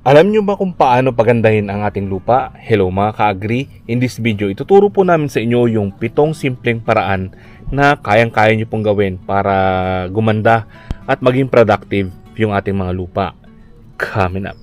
Alam nyo ba kung paano pagandahin ang ating lupa? Hello mga ka-agri. In this video, ituturo po namin sa inyo yung pitong simpleng paraan na kayang-kaya nyo pong gawin para gumanda at maging productive yung ating mga lupa. Coming up.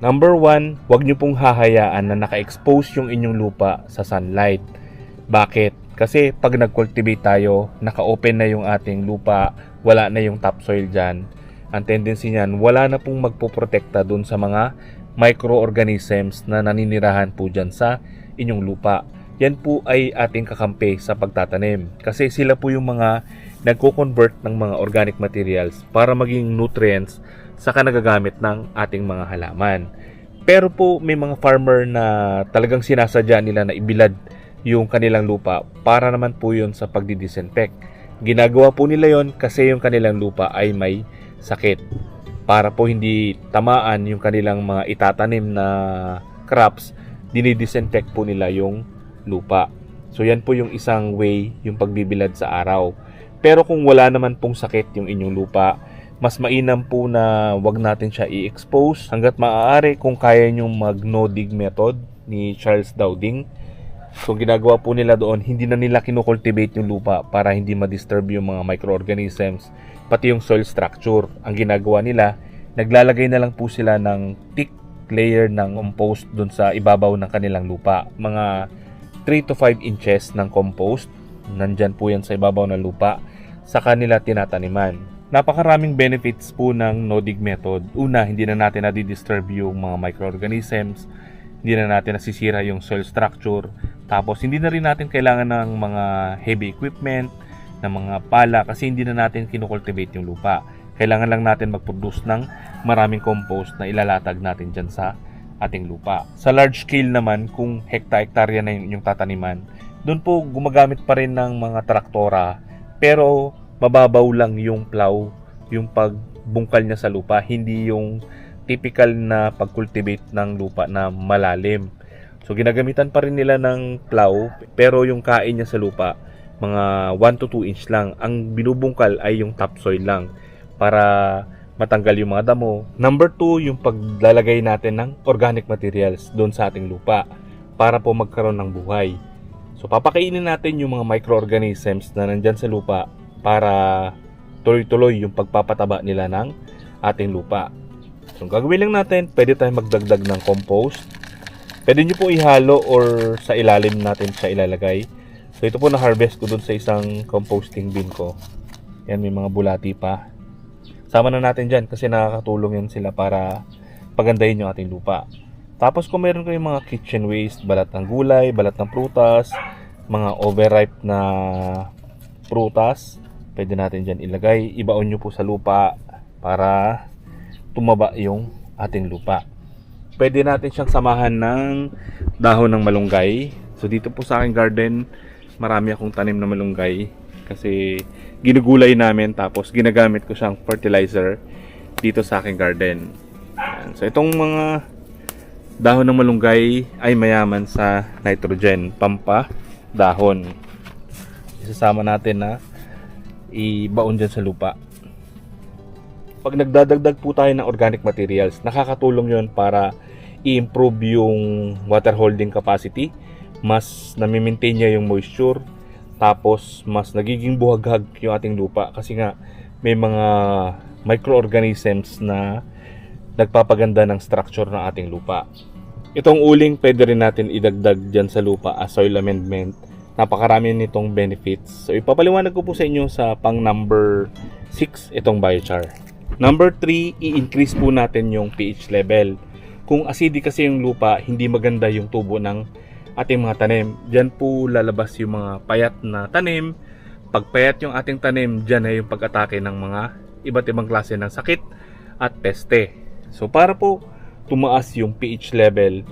Number one, huwag nyo pong hahayaan na naka-expose yung inyong lupa sa sunlight. Bakit? Kasi pag nag-cultivate tayo, naka-open na yung ating lupa, wala na yung topsoil dyan. Ang tendency niyan, wala na pong magpoprotekta dun sa mga microorganisms na naninirahan po dyan sa inyong lupa. Yan po ay ating kakampi sa pagtatanim. Kasi sila po yung mga nagko-convert ng mga organic materials para maging nutrients sa kanagagamit ng ating mga halaman. Pero po may mga farmer na talagang sinasadya nila na ibilad yung kanilang lupa para naman po yun sa pagdidisinfect. Ginagawa po nila yon kasi yung kanilang lupa ay may sakit para po hindi tamaan yung kanilang mga itatanim na crops dinidisinfect po nila yung lupa. So yan po yung isang way yung pagbibilad sa araw. Pero kung wala naman pong sakit yung inyong lupa mas mainam po na wag natin siya i-expose hanggat maaari kung kaya nyong mag no dig method ni Charles Dowding So ginagawa po nila doon, hindi na nila kinocultivate yung lupa para hindi ma-disturb yung mga microorganisms, pati yung soil structure. Ang ginagawa nila, naglalagay na lang po sila ng thick layer ng compost doon sa ibabaw ng kanilang lupa. Mga 3 to 5 inches ng compost, nandyan po yan sa ibabaw ng lupa, sa kanila tinataniman. Napakaraming benefits po ng no-dig method. Una, hindi na natin na-disturb yung mga microorganisms, hindi na natin nasisira yung soil structure, tapos hindi na rin natin kailangan ng mga heavy equipment, ng mga pala kasi hindi na natin kinukultivate yung lupa. Kailangan lang natin mag-produce ng maraming compost na ilalatag natin dyan sa ating lupa. Sa large scale naman, kung hekta-hektarya na yung, tataniman, doon po gumagamit pa rin ng mga traktora pero mababaw lang yung plow, yung pagbungkal niya sa lupa, hindi yung typical na pag-cultivate ng lupa na malalim. So ginagamitan pa rin nila ng plow pero yung kain niya sa lupa mga 1 to 2 inch lang. Ang binubungkal ay yung topsoil lang para matanggal yung mga damo. Number 2, yung paglalagay natin ng organic materials doon sa ating lupa para po magkaroon ng buhay. So papakainin natin yung mga microorganisms na nandyan sa lupa para tuloy-tuloy yung pagpapataba nila ng ating lupa. So gagawin lang natin, pwede tayong magdagdag ng compost Pwede nyo po ihalo or sa ilalim natin siya ilalagay. So ito po na-harvest ko dun sa isang composting bin ko. Yan, may mga bulati pa. Sama na natin dyan kasi nakakatulong yan sila para pagandahin yung ating lupa. Tapos kung meron kayong mga kitchen waste, balat ng gulay, balat ng prutas, mga overripe na prutas, pwede natin dyan ilagay. Ibaon nyo po sa lupa para tumaba yung ating lupa pwede natin siyang samahan ng dahon ng malunggay. So dito po sa aking garden, marami akong tanim na malunggay kasi ginugulay namin tapos ginagamit ko siyang fertilizer dito sa aking garden. So itong mga dahon ng malunggay ay mayaman sa nitrogen, pampa dahon. Isasama natin na ibaon dyan sa lupa pag nagdadagdag po tayo ng organic materials, nakakatulong yon para i-improve yung water holding capacity, mas nami-maintain niya yung moisture, tapos mas nagiging buhaghag yung ating lupa kasi nga may mga microorganisms na nagpapaganda ng structure ng ating lupa. Itong uling pwede rin natin idagdag dyan sa lupa as soil amendment. Napakarami nitong benefits. So ipapaliwanag ko po sa inyo sa pang number 6 itong biochar. Number 3, i-increase po natin yung pH level. Kung acidic kasi yung lupa, hindi maganda yung tubo ng ating mga tanim. Diyan po lalabas yung mga payat na tanim. Pag payat yung ating tanim, diyan na yung pag-atake ng mga iba't ibang klase ng sakit at peste. So para po tumaas yung pH level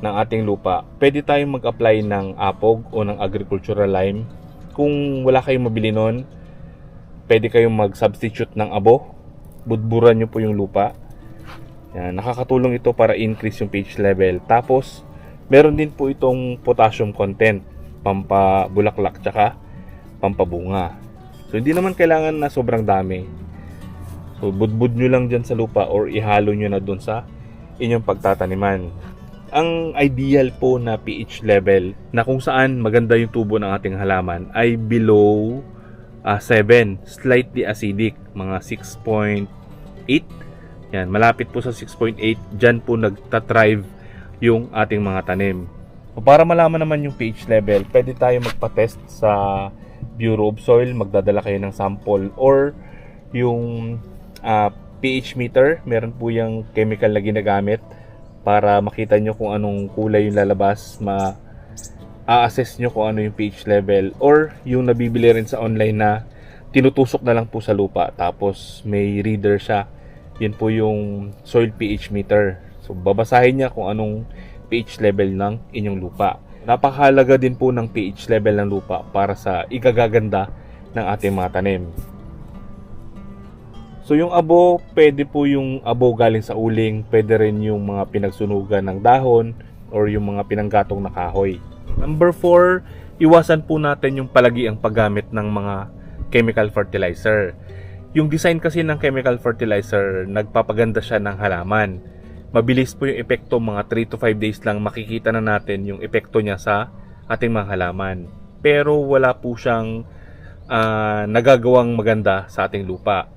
ng ating lupa, pwede tayong mag-apply ng apog o ng agricultural lime. Kung wala kayong mabili nun, pwede kayong mag-substitute ng abo budburan nyo po yung lupa. Yan, nakakatulong ito para increase yung pH level. Tapos, meron din po itong potassium content, pampabulaklak tsaka pampabunga. So, hindi naman kailangan na sobrang dami. So, budbud nyo lang dyan sa lupa or ihalo nyo na dun sa inyong pagtataniman. Ang ideal po na pH level na kung saan maganda yung tubo ng ating halaman ay below ah, 7, slightly acidic, mga 6.8. Yan, malapit po sa 6.8, dyan po nagtatrive yung ating mga tanim. O para malaman naman yung pH level, pwede tayo magpa-test sa Bureau of Soil, magdadala kayo ng sample. Or yung ah, pH meter, meron po yung chemical na ginagamit para makita nyo kung anong kulay yung lalabas, ma a-assess nyo kung ano yung pH level. Or yung nabibili rin sa online na tinutusok na lang po sa lupa. Tapos may reader siya. Yun po yung soil pH meter. So babasahin niya kung anong pH level ng inyong lupa. Napakahalaga din po ng pH level ng lupa para sa igagaganda ng ating mga tanim. So yung abo, pwede po yung abo galing sa uling, pwede rin yung mga pinagsunugan ng dahon or yung mga pinanggatong na kahoy. Number 4, iwasan po natin yung palagi ang paggamit ng mga chemical fertilizer. Yung design kasi ng chemical fertilizer, nagpapaganda siya ng halaman. Mabilis po yung epekto, mga 3 to 5 days lang makikita na natin yung epekto niya sa ating mga halaman. Pero wala po siyang ah, nagagawang maganda sa ating lupa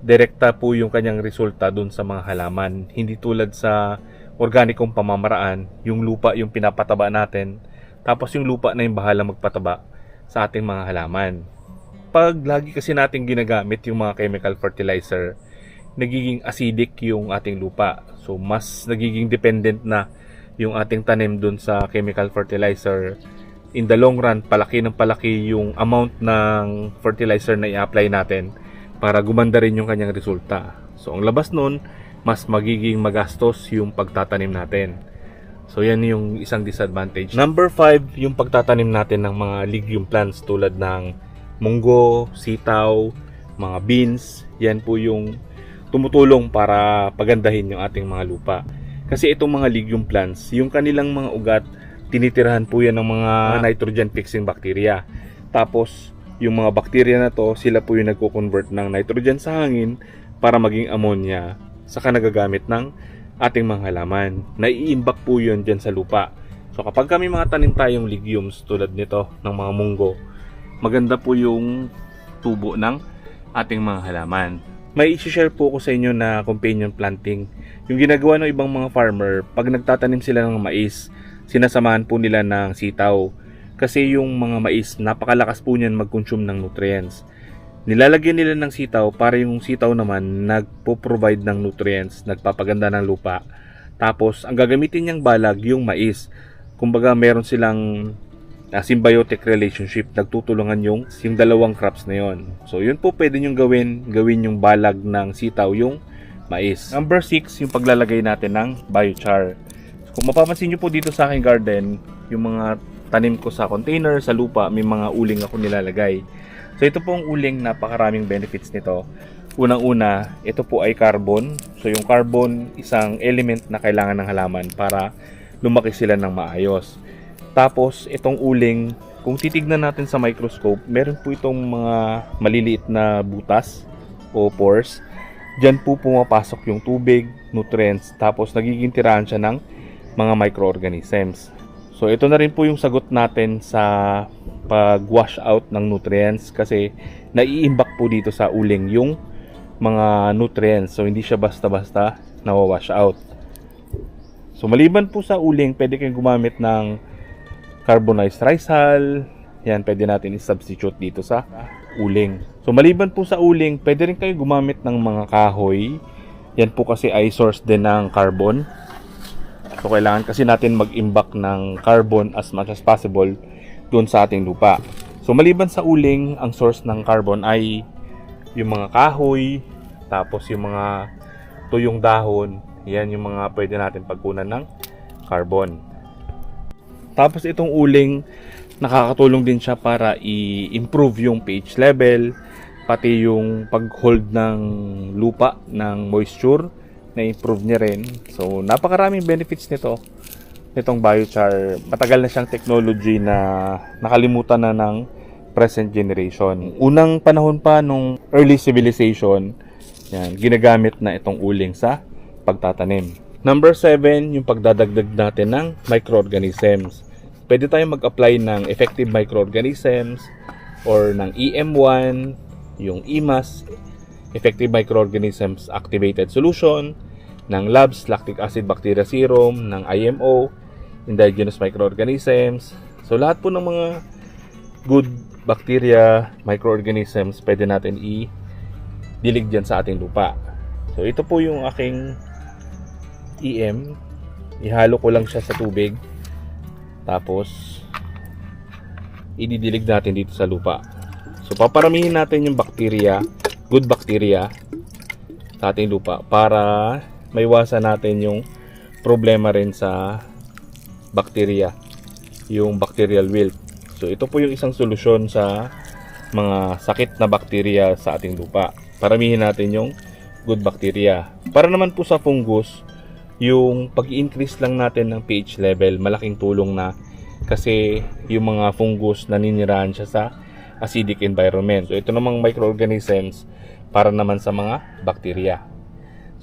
direkta po yung kanyang resulta dun sa mga halaman. Hindi tulad sa organikong pamamaraan, yung lupa yung pinapataba natin, tapos yung lupa na yung bahala magpataba sa ating mga halaman. Pag lagi kasi natin ginagamit yung mga chemical fertilizer, nagiging acidic yung ating lupa. So, mas nagiging dependent na yung ating tanim dun sa chemical fertilizer. In the long run, palaki ng palaki yung amount ng fertilizer na i-apply natin para gumanda rin yung kanyang resulta. So, ang labas nun, mas magiging magastos yung pagtatanim natin. So, yan yung isang disadvantage. Number 5, yung pagtatanim natin ng mga legume plants tulad ng munggo, sitaw, mga beans. Yan po yung tumutulong para pagandahin yung ating mga lupa. Kasi itong mga legume plants, yung kanilang mga ugat, tinitirahan po yan ng mga nitrogen fixing bacteria. Tapos, yung mga bakterya na to, sila po yung nagko-convert ng nitrogen sa hangin para maging ammonia saka nagagamit ng ating mga halaman. Naiimbak po yun dyan sa lupa. So kapag kami mga tanim tayong legumes tulad nito ng mga munggo, maganda po yung tubo ng ating mga halaman. May isi-share po ko sa inyo na companion planting. Yung ginagawa ng ibang mga farmer, pag nagtatanim sila ng mais, sinasamahan po nila ng sitaw kasi yung mga mais, napakalakas po niyan mag-consume ng nutrients. Nilalagyan nila ng sitaw para yung sitaw naman nagpo-provide ng nutrients, nagpapaganda ng lupa. Tapos, ang gagamitin niyang balag yung mais. Kumbaga, meron silang uh, symbiotic relationship, nagtutulungan yung, yung dalawang crops na yon. So, yun po pwede niyong gawin, gawin yung balag ng sitaw, yung mais. Number 6, yung paglalagay natin ng biochar. Kung mapapansin niyo po dito sa aking garden, yung mga tanim ko sa container, sa lupa, may mga uling ako nilalagay. So ito pong uling, napakaraming benefits nito. Unang-una, ito po ay carbon. So yung carbon, isang element na kailangan ng halaman para lumaki sila ng maayos. Tapos itong uling, kung titignan natin sa microscope, meron po itong mga maliliit na butas o pores. Diyan po pumapasok yung tubig, nutrients, tapos nagiging tirahan siya ng mga microorganisms. So ito na rin po yung sagot natin sa pag-wash out ng nutrients kasi naiimbak po dito sa uling yung mga nutrients. So hindi siya basta-basta nawawash out. So maliban po sa uling, pwede kayong gumamit ng carbonized rice hull. Yan, pwede natin i-substitute dito sa uling. So maliban po sa uling, pwede rin kayo gumamit ng mga kahoy. Yan po kasi ay source din ng carbon. So kailangan kasi natin mag-imbak ng carbon as much as possible doon sa ating lupa. So maliban sa uling, ang source ng carbon ay yung mga kahoy, tapos yung mga tuyong dahon, yan yung mga pwede natin pagkunan ng carbon. Tapos itong uling, nakakatulong din siya para i-improve yung pH level, pati yung pag-hold ng lupa ng moisture na-improve niya rin. So, napakaraming benefits nito. Nitong biochar. Matagal na siyang technology na nakalimutan na ng present generation. Unang panahon pa nung early civilization, Yan, ginagamit na itong uling sa pagtatanim. Number 7, yung pagdadagdag natin ng microorganisms. Pwede tayong mag-apply ng effective microorganisms or ng EM1, yung EMAS, effective microorganisms activated solution, ng labs, lactic acid bacteria serum, ng IMO, indigenous microorganisms. So lahat po ng mga good bacteria, microorganisms, pwede natin i-dilig dyan sa ating lupa. So ito po yung aking EM. Ihalo ko lang siya sa tubig. Tapos, ididilig natin dito sa lupa. So, paparamihin natin yung bacteria, good bacteria, sa ating lupa para maiwasan natin yung problema rin sa bacteria, yung bacterial wilt. So, ito po yung isang solusyon sa mga sakit na bacteria sa ating lupa. Paramihin natin yung good bacteria. Para naman po sa fungus, yung pag-increase lang natin ng pH level, malaking tulong na kasi yung mga fungus naninirahan siya sa acidic environment. So ito namang microorganisms para naman sa mga bacteria.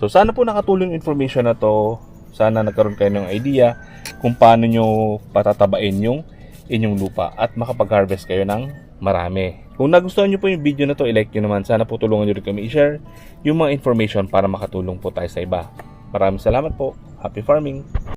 So sana po nakatulong information na to. Sana nagkaroon kayo ng idea kung paano nyo patatabain yung inyong lupa at makapag-harvest kayo ng marami. Kung nagustuhan nyo po yung video na to, i-like nyo naman. Sana po tulungan nyo rin kami i-share yung mga information para makatulong po tayo sa iba. Maraming salamat po. Happy farming!